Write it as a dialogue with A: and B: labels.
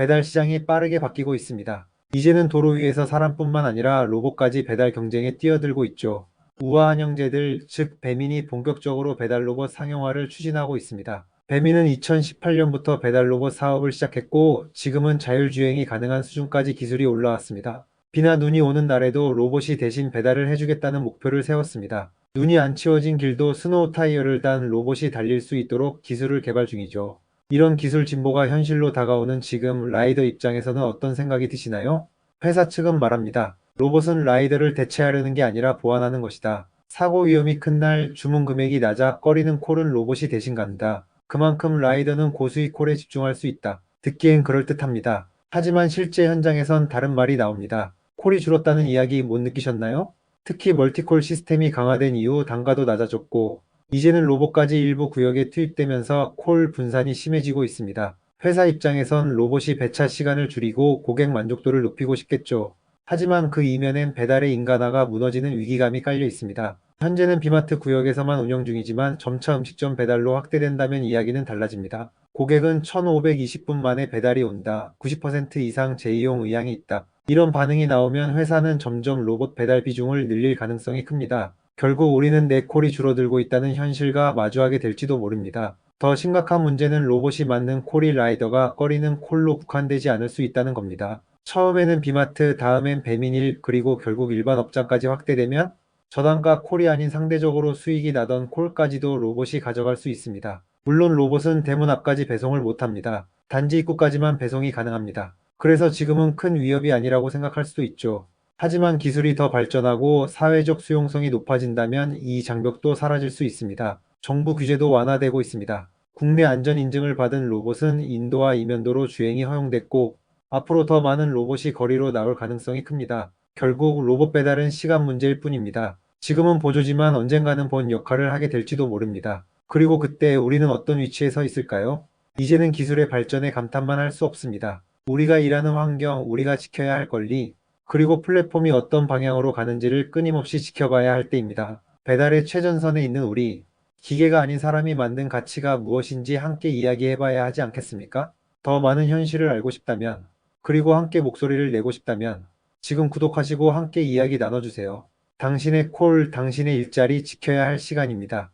A: 배달 시장이 빠르게 바뀌고 있습니다. 이제는 도로 위에서 사람뿐만 아니라 로봇까지 배달 경쟁에 뛰어들고 있죠. 우아한 형제들, 즉 배민이 본격적으로 배달 로봇 상용화를 추진하고 있습니다. 배민은 2018년부터 배달 로봇 사업을 시작했고 지금은 자율주행이 가능한 수준까지 기술이 올라왔습니다. 비나 눈이 오는 날에도 로봇이 대신 배달을 해주겠다는 목표를 세웠습니다. 눈이 안 치워진 길도 스노우 타이어를 단 로봇이 달릴 수 있도록 기술을 개발 중이죠. 이런 기술 진보가 현실로 다가오는 지금 라이더 입장에서는 어떤 생각이 드시나요? 회사 측은 말합니다. 로봇은 라이더를 대체하려는 게 아니라 보완하는 것이다. 사고 위험이 큰 날 주문 금액이 낮아 꺼리는 콜은 로봇이 대신 간다. 그만큼 라이더는 고수익 콜에 집중할 수 있다. 듣기엔 그럴듯합니다. 하지만 실제 현장에선 다른 말이 나옵니다. 콜이 줄었다는 이야기 못 느끼셨나요? 특히 멀티콜 시스템이 강화된 이후 단가도 낮아졌고 이제는 로봇까지 일부 구역에 투입되면서 콜 분산이 심해지고 있습니다. 회사 입장에선 로봇이 배차 시간을 줄이고 고객 만족도를 높이고 싶겠죠. 하지만 그 이면엔 배달의 인간화가 무너지는 위기감이 깔려 있습니다. 현재는 비마트 구역에서만 운영 중이지만 점차 음식점 배달로 확대된다면 이야기는 달라집니다. 고객은 1520분 만에 배달이 온다. 90% 이상 재이용 의향이 있다. 이런 반응이 나오면 회사는 점점 로봇 배달 비중을 늘릴 가능성이 큽니다. 결국 우리는 내 콜이 줄어들고 있다는 현실과 마주하게 될지도 모릅니다. 더 심각한 문제는 로봇이 맞는 콜이 라이더가 꺼리는 콜로 국한되지 않을 수 있다는 겁니다. 처음에는 비마트, 다음엔 배민일, 그리고 결국 일반 업장까지 확대되면 저단가 콜이 아닌 상대적으로 수익이 나던 콜까지도 로봇이 가져갈 수 있습니다. 물론 로봇은 대문 앞까지 배송을 못합니다. 단지 입구까지만 배송이 가능합니다. 그래서 지금은 큰 위협이 아니라고 생각할 수도 있죠. 하지만 기술이 더 발전하고 사회적 수용성이 높아진다면 이 장벽도 사라질 수 있습니다. 정부 규제도 완화되고 있습니다. 국내 안전 인증을 받은 로봇은 인도와 이면도로 주행이 허용됐고 앞으로 더 많은 로봇이 거리로 나올 가능성이 큽니다. 결국 로봇 배달은 시간 문제일 뿐입니다. 지금은 보조지만 언젠가는 본 역할을 하게 될지도 모릅니다. 그리고 그때 우리는 어떤 위치에 서 있을까요? 이제는 기술의 발전에 감탄만 할 수 없습니다. 우리가 일하는 환경, 우리가 지켜야 할 권리, 그리고 플랫폼이 어떤 방향으로 가는지를 끊임없이 지켜봐야 할 때입니다. 배달의 최전선에 있는 우리, 기계가 아닌 사람이 만든 가치가 무엇인지 함께 이야기해봐야 하지 않겠습니까? 더 많은 현실을 알고 싶다면, 그리고 함께 목소리를 내고 싶다면, 지금 구독하시고 함께 이야기 나눠주세요. 당신의 콜, 당신의 일자리 지켜야 할 시간입니다.